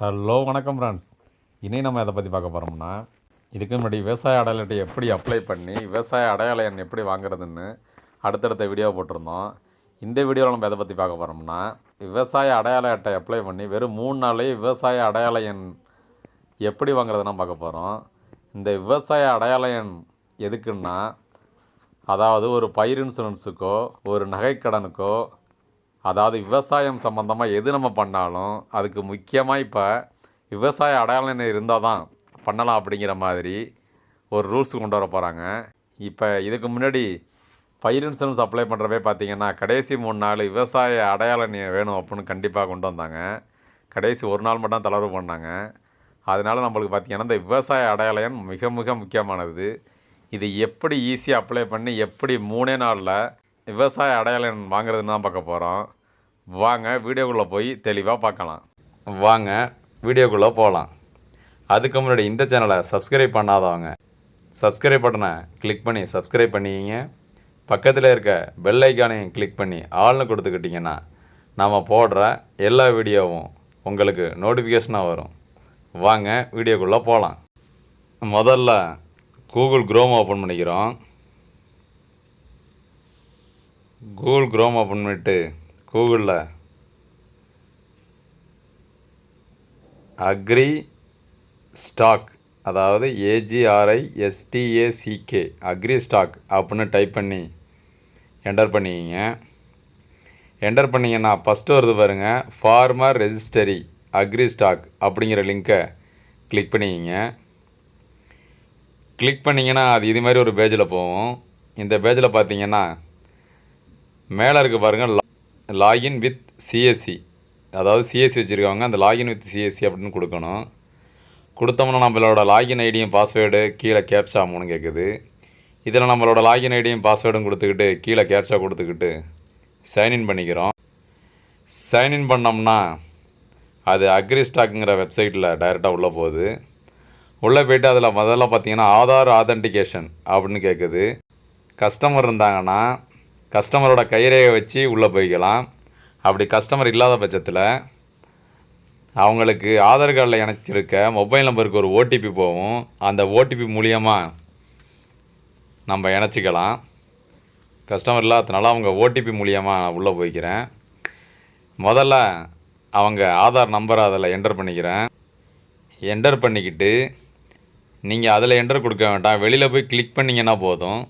Hello வணக்கம் friends இனி நம்ம எதை பற்றி பார்க்க போகிறோம்னா இதுக்கு முன்னாடி விவசாய அடையாள அட்டை எப்படி அப்ளை பண்ணி விவசாய அடையாள எண் எப்படி வாங்குறதுன்னு அடுத்தடுத்த வீடியோ போட்டிருந்தோம். இந்த வீடியோவில் நம்ம எதை பற்றி பார்க்க போகிறோம்னா விவசாய அடையாள அட்டை அப்ளை பண்ணி வெறும் மூணு நாள்லேயே விவசாய அடையாள எண் எப்படி வாங்குறதுன்னு பார்க்க போகிறோம் இந்த விவசாய அடையாள எண் எதுக்குன்னா அதாவது ஒரு பயிர் இன்சூரன்ஸுக்கோ ஒரு நகைக்கடனுக்கோ அதாவது விவசாயம் சம்மந்தமாக எது நம்ம பண்ணாலும் அதுக்கு முக்கியமாக இப்போ விவசாய அடையாளம் இருந்தால் தான் பண்ணலாம் அப்படிங்கிற மாதிரி ஒரு ரூல்ஸ் கொண்டு வர போகிறாங்க இப்போ இதுக்கு முன்னாடி பயிர் இன்சூரன்ஸ் அப்ளை பண்ணுறவே பார்த்தீங்கன்னா கடைசி மூணு நாள் விவசாய அடையாள வேணும் அப்படின்னு கண்டிப்பாக கொண்டு வந்தாங்க. கடைசி ஒரு நாள் மட்டும் தளர்வு பண்ணாங்க. அதனால் நம்மளுக்கு பார்த்தீங்கன்னா இந்த விவசாய அடையாள எண் மிக மிக முக்கியமானது. இது எப்படி ஈஸியாக அப்ளை பண்ணி எப்படி மூணே நாளில் விவசாய அடையாள எண் வாங்குறதுன்னு தான் பார்க்க போகிறோம் வாங்க வீடியோக்குள்ளே போய் தெளிவாக பார்க்கலாம். வாங்க வீடியோக்குள்ளே போகலாம் அதுக்கு முன்னாடி இந்த சேனலை சப்ஸ்கிரைப் பண்ணாதவங்க சப்ஸ்கிரைப் பட்டனை கிளிக் பண்ணி சப்ஸ்கிரைப் பண்ணிக்கிங்க. பக்கத்தில் இருக்க பெல் ஐக்கானையும் கிளிக் பண்ணி ஆள்னு கொடுத்துக்கிட்டிங்கன்னா நம்ம போடுற எல்லா வீடியோவும் உங்களுக்கு நோட்டிஃபிகேஷனாக வரும். வாங்க வீடியோக்குள்ளே போகலாம் முதல்ல கூகுள் குரோம் ஓப்பன் பண்ணிக்கிறோம். கூகுள் க்ரோம் ஓப்பன் பண்ணிட்டு கூகுளில் அக்ரி ஸ்டாக் அதாவது ஏஜிஆர்ஐ எஸ்டிஏசிகே அக்ரி ஸ்டாக் அப்படின்னு டைப் பண்ணி என்டர் பண்ணிக்கிங்க. என்டர் பண்ணிங்கன்னா ஃபஸ்ட்டு வருது பாருங்கள் ஃபார்மர் ரெஜிஸ்டரி அக்ரி ஸ்டாக் அப்படிங்கிற லிங்க்கை கிளிக் பண்ணிக்கிங்க. கிளிக் பண்ணிங்கன்னா அது இது மாதிரி ஒரு பேஜில் போகும். இந்த பேஜில் பார்த்தீங்கன்னா மேலே இருக்க பாருங்கள் லாகின் வித் சிஎஸ்சி அதாவது சிஎஸ்சி வச்சுருக்கவங்க அந்த லாகின் வித் சிஎஸ்சி அப்படின்னு கொடுக்கணும். கொடுத்தோம்னா நம்மளோட லாகின் ஐடியும் பாஸ்வேர்டு கீழே கேப்சா மூணு கேட்குது இதில் நம்மளோட லாகின் ஐடியும் பாஸ்வேர்டும் கொடுத்துக்கிட்டு கீழே கேப்சா கொடுத்துக்கிட்டு சைன்இன் பண்ணிக்கிறோம். சைன்இன் பண்ணோம்னா அது அக்ரி ஸ்டாக்குங்கிற வெப்சைட்டில் டைரெக்டாக உள்ளே போகுது. உள்ளே போயிட்டு அதில் முதல்ல பார்த்தீங்கன்னா ஆதார் ஆதென்டிகேஷன் அப்படின்னு கேட்குது கஸ்டமர் இருந்தாங்கன்னா கஸ்டமரோட கைரேகை வச்சு உள்ளே போய்க்கலாம். அப்படி கஸ்டமர் இல்லாத பட்சத்தில் அவங்களுக்கு ஆதார் கார்டில் இணைச்சிருக்க மொபைல் நம்பருக்கு ஒரு ஓடிபி போகும். அந்த ஓடிபி மூலியமாக நம்ம இணைச்சிக்கலாம். கஸ்டமர் இல்லாததுனால அவங்க ஓடிபி மூலியமாக உள்ளே போய்க்கிறேன். முதல்ல அவங்க ஆதார் நம்பரை அதில் என்டர் பண்ணிக்கிறேன். என்டர் பண்ணிக்கிட்டு நீங்கள் அதில் என்டர் கொடுக்க வேண்டாம். வெளியில் போய் கிளிக் பண்ணிங்கன்னா போதும்.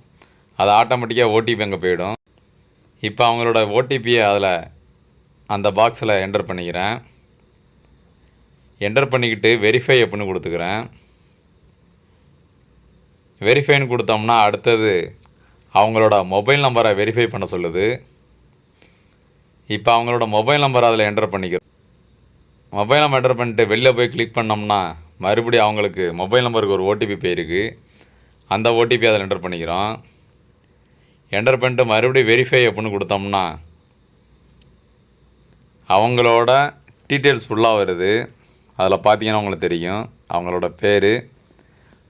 அது ஆட்டோமேட்டிக்காக ஓடிபி அங்கே போயிடும். இப்போ அவங்களோட ஓடிபியை அதில் அந்த பாக்ஸில் என்டர் பண்ணிக்கிறேன். என்டர் பண்ணிக்கிட்டு வெரிஃபை அப்படின்னு கொடுத்துக்கிறேன். வெரிஃபைன்னு கொடுத்தோம்னா அடுத்தது அவங்களோட மொபைல் நம்பரை வெரிஃபை பண்ண சொல்லுது. இப்போ அவங்களோட மொபைல் நம்பர் அதில் என்டர் பண்ணிக்கிறோம். மொபைல் நம்பர் என்டர் பண்ணிட்டு வெளில போய் கிளிக் பண்ணோம்னா மறுபடியும் அவங்களுக்கு மொபைல் நம்பருக்கு ஒரு ஓடிபி போயிருக்கு. அந்த ஓடிபி அதில் என்டர் பண்ணிக்கிறோம். என்டர் பண்ணிட்டு மறுபடியும் வெரிஃபை அப்படின்னு கொடுத்தோம்னா அவங்களோட டீட்டெயில்ஸ் ஃபுல்லாக வருது. அதில் பார்த்தீங்கன்னா உங்களுக்கு தெரியும். அவங்களோட பேர்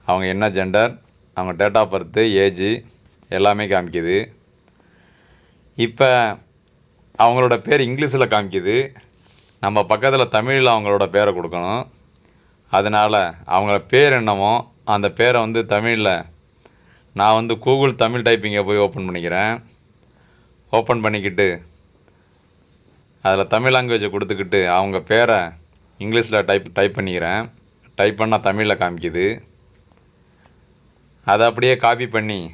அவங்க என்ன ஜெண்டர் அவங்க டேட் ஆஃப் பர்த்து ஏஜு எல்லாமே காமிக்குது. இப்போ அவங்களோட பேர் இங்கிலீஷில் காமிக்குது. நம்ம பக்கத்தில் தமிழில் அவங்களோட பேரை கொடுக்கணும். அதனால் அவங்களோட பேர் என்னமோ அந்த பேரை வந்து தமிழில் நான் வந்து கூகுள் தமிழ் டைப்பிங்கை போய் ஓப்பன் பண்ணிக்கிறேன். ஓப்பன் பண்ணிக்கிட்டு அதில் தமிழ் லாங்குவேஜை கொடுத்துக்கிட்டு அவங்க பேரை இங்கிலீஷில் டைப் டைப் பண்ணிக்கிறேன். டைப் பண்ணால் தமிழில் காமிக்குது. அதை அப்படியே காப்பி பண்ணி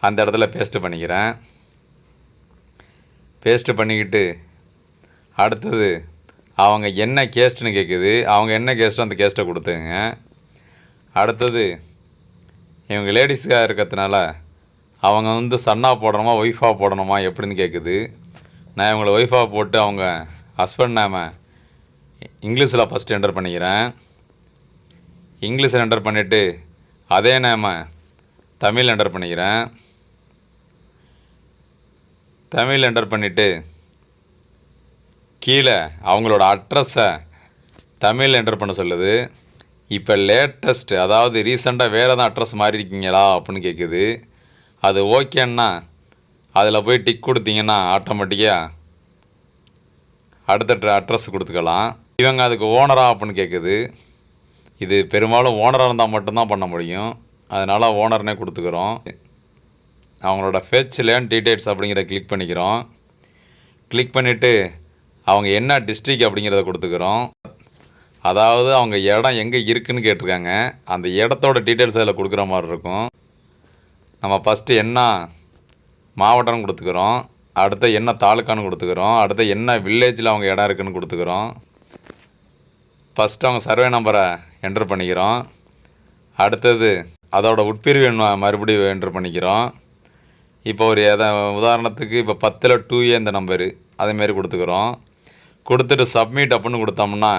அந்த இடத்துல பேஸ்ட்டு பண்ணிக்கிறேன். பேஸ்ட்டு பண்ணிக்கிட்டு அடுத்தது அவங்க என்ன கேஸ்ட்டுன்னு கேட்குது. அவங்க என்ன கேஸ்ட்டோ அந்த கேஸ்ட்டை கொடுத்துங்க அடுத்தது இவங்க லேடிஸாக இருக்கிறதுனால அவங்க வந்து சன்னாக போடணுமா ஒய்ஃபாக போடணுமா எப்படின்னு கேட்குது நான் இவங்களை ஒய்ஃபாக போட்டு அவங்க ஹஸ்பண்ட் நேமை இங்கிலீஷில் ஃபஸ்ட்டு என்டர் பண்ணிக்கிறேன். இங்கிலீஷில் என்டர் பண்ணிவிட்டு அதே நாம தமிழ் என்டர் பண்ணிக்கிறேன். தமிழ் என்டர் பண்ணிவிட்டு கீழே அவங்களோட அட்ரஸை தமிழ் என்டர் பண்ண சொல்லுது. இப்போ லேட்டஸ்ட் அதாவது ரீசெண்டாக வேறு எதாவது அட்ரஸ் மாறியிருக்கீங்களா அப்படின்னு கேட்குது அது ஓகேன்னா அதில் போய் டிக் கொடுத்தீங்கன்னா ஆட்டோமேட்டிக்காக அடுத்த அட்ரஸ் கொடுத்துக்கலாம். இவங்க அதுக்கு ஓனரா அப்படின்னு கேட்குது இது பெரும்பாலும் ஓனராக இருந்தால் மட்டும்தான் பண்ண முடியும். அதனால் ஓனர்னே கொடுத்துக்கிறோம். அவங்களோட ஃபெச் லேண்ட் டீடைல்ஸ் அப்படிங்கிறத கிளிக் பண்ணிக்கிறோம். கிளிக் பண்ணிவிட்டு அவங்க என்ன டிஸ்ட்ரிக் அப்படிங்கிறத கொடுத்துக்கிறோம். அதாவது அவங்க இடம் எங்கே இருக்குதுன்னு கேட்டிருக்காங்க. அந்த இடத்தோட டீட்டெயில்ஸ் அதில் கொடுக்குற மாதிரி இருக்கும். நம்ம ஃபஸ்ட்டு என்ன மாவட்டம்னு கொடுத்துக்கிறோம். அடுத்து என்ன தாலுக்கான்னு கொடுத்துக்கிறோம். அடுத்து என்ன வில்லேஜில் அவங்க இடம் இருக்குன்னு கொடுத்துக்கிறோம். ஃபஸ்ட்டு அவங்க சர்வே நம்பரை என்ட்ரு பண்ணிக்கிறோம். அடுத்தது அதோட உட்பிரிவு மறுபடியும் என்ட்ரு பண்ணிக்கிறோம். இப்போ ஒரு எதை உதாரணத்துக்கு இப்போ பத்தில் டூ ஏ இந்த நம்பரு அதேமாரி கொடுத்துக்கிறோம். கொடுத்துட்டு சப்மிட் அப்படின்னு கொடுத்தோம்னா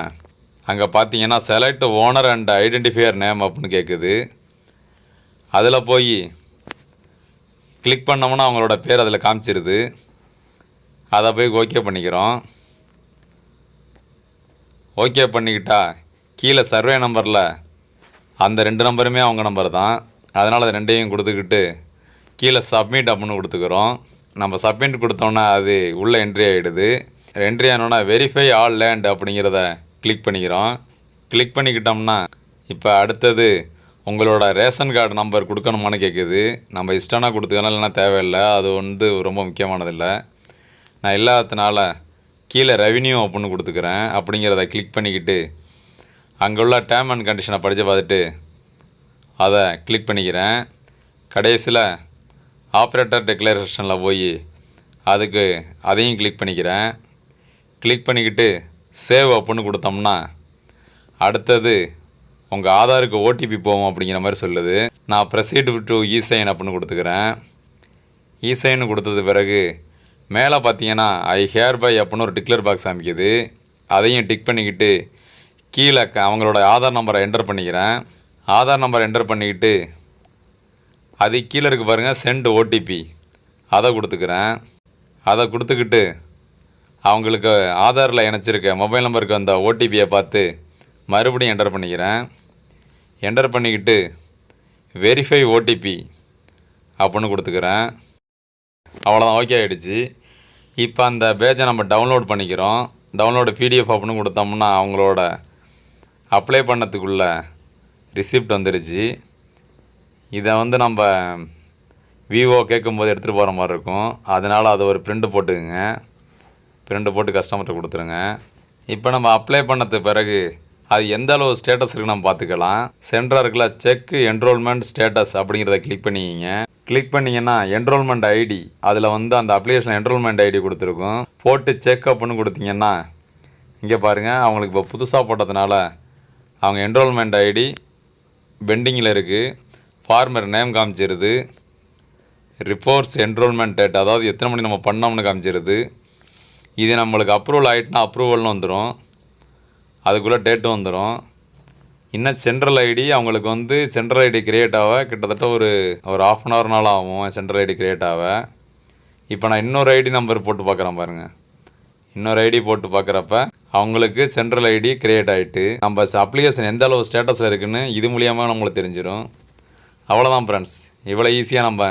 அங்கே பார்த்தீங்கன்னா select owner and identifier name அப்படின்னு கேட்குது அதில் போய் கிளிக் பண்ணோம்னா அவங்களோட பேர் அதில் காமிச்சிருது. அதை போய் ஓகே பண்ணிக்கிறோம். ஓகே பண்ணிக்கிட்டா கீழே சர்வே நம்பரில் அந்த ரெண்டு நம்பருமே அவங்க நம்பர் தான். அதனால் அது ரெண்டையும் கொடுத்துக்கிட்டு கீழே சப்மிட் அப்படின்னு கொடுத்துக்கிறோம். நம்ம சப்மிட் கொடுத்தோன்னா அது உள்ளே என்ட்ரி ஆகிடுது என்ட்ரி ஆனோன்னா வெரிஃபை ஆல் லேண்ட் அப்படிங்கிறத கிளிக் பண்ணிக்கிறோம். கிளிக் பண்ணிக்கிட்டோம்னா இப்போ அடுத்தது உங்களோட ரேஷன் கார்டு நம்பர் கொடுக்கணுமான்னு கேட்குது நம்ம இஷ்டம்னா கொடுத்துக்கணும் இல்லைன்னா தேவையில்லை. அது வந்து ரொம்ப முக்கியமானதில்லை. நான் இல்லாததுனால கீழே ரெவின்யூ அப்படின்னு கொடுத்துக்கிறேன். அப்படிங்கிறத கிளிக் பண்ணிக்கிட்டு அங்கே உள்ள டேர்ம் அண்ட் கண்டிஷனை படித்து பார்த்துட்டு அதை கிளிக் பண்ணிக்கிறேன். கடைசியில் ஆப்ரேட்டர் டெக்ளரேஷனில் போய் அதுக்கு அதையும் கிளிக் பண்ணிக்கிறேன். கிளிக் பண்ணிக்கிட்டு சேவ் அப்புடின்னு கொடுத்தோம்னா அடுத்தது உங்கள் ஆதாருக்கு ஓடிபி போகும் அப்படிங்கிற மாதிரி சொல்லுது. நான் ப்ரொசீட் டு இசைன் அப்படின்னு கொடுத்துக்கிறேன். இசைன்னு கொடுத்தது பிறகு மேலே பார்த்தீங்கன்னா ஐ ஹேர் பை அப்படின்னு ஒரு டிக்ளர் பாக்ஸ் அமைக்குது அதையும் டிக் பண்ணிக்கிட்டு கீழே க- அவங்களோட ஆதார் நம்பரை என்டர் பண்ணிக்கிறேன். ஆதார் நம்பர் என்டர் பண்ணிக்கிட்டு அது கீழே இருக்கு பாருங்கள் சென்ட் ஓடிபி அதை கொடுத்துக்கிறேன். அதை கொடுத்துக்கிட்டு அவங்களுக்கு ஆதாரில் இணைச்சிருக்க மொபைல் நம்பருக்கு வந்த ஓடிபியை பார்த்து மறுபடியும் என்டர் பண்ணிக்கிறேன். என்டர் பண்ணிக்கிட்டு வெரிஃபை ஓடிபி அப்படின்னு கொடுத்துக்கிறேன். அவ்வளோதான் ஓகே ஆகிடுச்சு இப்போ அந்த பேஜை நம்ம டவுன்லோட் பண்ணிக்கிறோம். டவுன்லோடு பிடிஎஃப் அப்படின்னு கொடுத்தோம்னா அவங்களோட அப்ளை பண்ணத்துக்குள்ள ரிசிப்ட் வந்துடுச்சு இதை வந்து நம்ம விவோ கேட்கும்போது எடுத்துகிட்டு போகிற மாதிரி இருக்கும். அதனால் அதை ஒரு பிரிண்ட் போட்டுக்குங்க. பிரிண்ட் போட்டு கஸ்டமர்கிட்ட கொடுத்துருங்க. இப்போ நம்ம அப்ளை பண்ணது பிறகு அது எந்த அளவு ஸ்டேட்டஸ் இருக்குது நம்ம பார்த்துக்கலாம் சென்டராக இருக்குல்ல செக் என்ரோல்மெண்ட் ஸ்டேட்டஸ் அப்படிங்கிறத கிளிக் பண்ணிக்கிங்க. கிளிக் பண்ணிங்கன்னா என்ரோல்மெண்ட் ஐடி அதில் வந்து அந்த அப்ளிகேஷன் என்ரோல்மெண்ட் ஐடி கொடுத்துருக்கும். போட்டு செக் அப்படின்னு கொடுத்தீங்கன்னா இங்கே பாருங்கள் அவங்களுக்கு இப்போ புதுசாக போட்டதுனால அவங்க என்ரோல்மெண்ட் ஐடி பெண்டிங்கில் இருக்குது ஃபார்மர் நேம் காமிச்சிருது. ரிப்போர்ட்ஸ் என்ரோல்மெண்ட் டேட் அதாவது எத்தனை மணி நம்ம பண்ணோம்னு காமிச்சிருது. இது நம்மளுக்கு அப்ரூவல் ஆகிட்டுனா அப்ரூவல்னு வந்துடும் அதுக்குள்ளே டேட்டும் வந்துடும் இன்னும் சென்ட்ரல் ஐடி அவங்களுக்கு வந்து சென்ட்ரல் ஐடி கிரியேட் ஆக கிட்டத்தட்ட ஒரு ஒரு ஆஃப் அன் ஹவர் நாள் ஆகும் சென்ட்ரல் ஐடி கிரியேட் ஆக. இப்போ நான் இன்னொரு ஐடி நம்பர் போட்டு பார்க்குறேன் பாருங்கள் இன்னொரு ஐடி போட்டு பார்க்குறப்ப அவங்களுக்கு சென்ட்ரல் ஐடி க்ரியேட் ஆகிட்டு நம்ம அப்ளிகேஷன் எந்த அளவு ஸ்டேட்டஸில் இருக்குதுன்னு இது மூலியமாக நம்மளுக்கு தெரிஞ்சிடும் அவ்வளோதான் ஃப்ரெண்ட்ஸ் இவ்வளோ ஈஸியாக நம்ம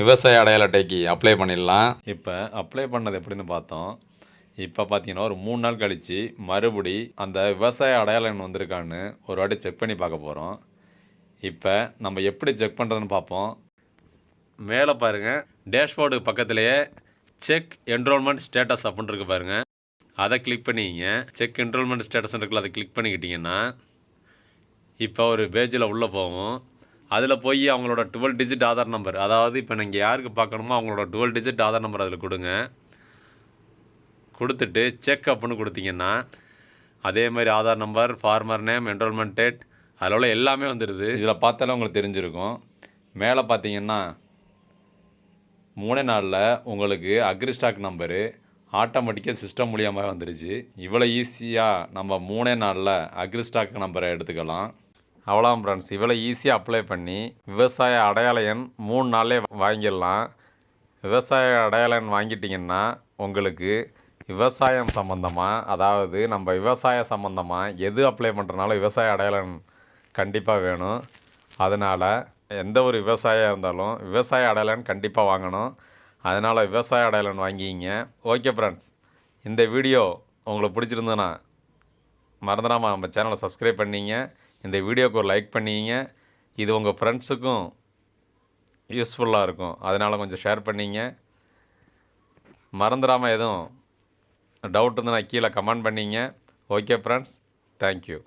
விவசாய அடையாள அட்டைக்கு அப்ளை பண்ணிடலாம். இப்போ அப்ளை பண்ணது எப்படின்னு பார்த்தோம். இப்போ பார்த்தீங்கன்னா ஒரு மூணு நாள் கழித்து மறுபடி அந்த விவசாய அடையாளம் வந்திருக்கான்னு ஒரு வாட்டி செக் பண்ணி பார்க்க போகிறோம் இப்போ நம்ம எப்படி செக் பண்ணுறதுன்னு பார்ப்போம். மேலே பாருங்கள் டேஷ்போர்டு பக்கத்துலேயே செக் என்ரோல்மெண்ட் ஸ்டேட்டஸ் அப்படின்னு இருக்கு பாருங்கள் அதை கிளிக் பண்ணிக்கிங்க. செக் என்ரோல்மெண்ட் ஸ்டேட்டஸ் இருக்குல்ல அதை கிளிக் பண்ணிக்கிட்டிங்கன்னா இப்போ ஒரு பேஜில் உள்ளே போகும். அதில் போய் அவங்களோட டுவெல் டிஜிட் ஆதார் நம்பர் அதாவது இப்போ நீங்கள் யாருக்கு பார்க்கணுமோ அவங்களோட டுவெல் டிஜிட் ஆதார் நம்பர் அதில் கொடுங்க. கொடுத்துட்டு செக் அப்புன்னு கொடுத்தீங்கன்னா அதே மாதிரி Aadhaar number farmer name enrolment date அதில் உள்ள எல்லாமே வந்துடுது இதில் பார்த்தாலே உங்களுக்கு தெரிஞ்சிருக்கும். மேலே பார்த்தீங்கன்னா மூணே நாளில் உங்களுக்கு அக்ரிஸ்டாக் நம்பரு ஆட்டோமேட்டிக்காக சிஸ்டம் மூலியமாக வந்துருச்சு. இவ்வளோ ஈஸியாக நம்ம மூணே நாளில் அக்ரிஸ்டாக் நம்பரை எடுத்துக்கலாம். அவ்வளோ ஃப்ரெண்ட்ஸ் இவ்வளோ ஈஸியாக அப்ளை பண்ணி விவசாய அடையாள எண் மூணு நாளே வாங்கிடலாம். விவசாய அடையாள எண் வாங்கிட்டிங்கன்னா உங்களுக்கு விவசாயம் சம்மந்தமாக அதாவது நம்ம விவசாய சம்மந்தமாக எது அப்ளை பண்ணுறனாலும் விவசாய அடையாள எண் கண்டிப்பாக வேணும். அதனால் எந்த ஒரு விவசாயம் இருந்தாலும் விவசாய அடையாள எண் கண்டிப்பாக வாங்கணும். அதனால் விவசாய அடையாள எண் வாங்கிக்கிங்க. ஓகே ஃப்ரெண்ட்ஸ் இந்த வீடியோ உங்களுக்கு பிடிச்சிருந்ததுன்னா மறந்துடாமல் நம்ம சேனலை சப்ஸ்கிரைப் பண்ணீங்க. இந்த வீடியோக்கு ஒரு லைக் பண்ணீங்க. இது உங்கள் ஃப்ரெண்ட்ஸுக்கும் யூஸ்ஃபுல்லாக இருக்கும். அதனால் கொஞ்சம் ஷேர் பண்ணிங்க. மறந்துடாமல் எதுவும் டவுட் இருந்தால் கீழே கமெண்ட் பண்ணீங்க. Okay friends thank you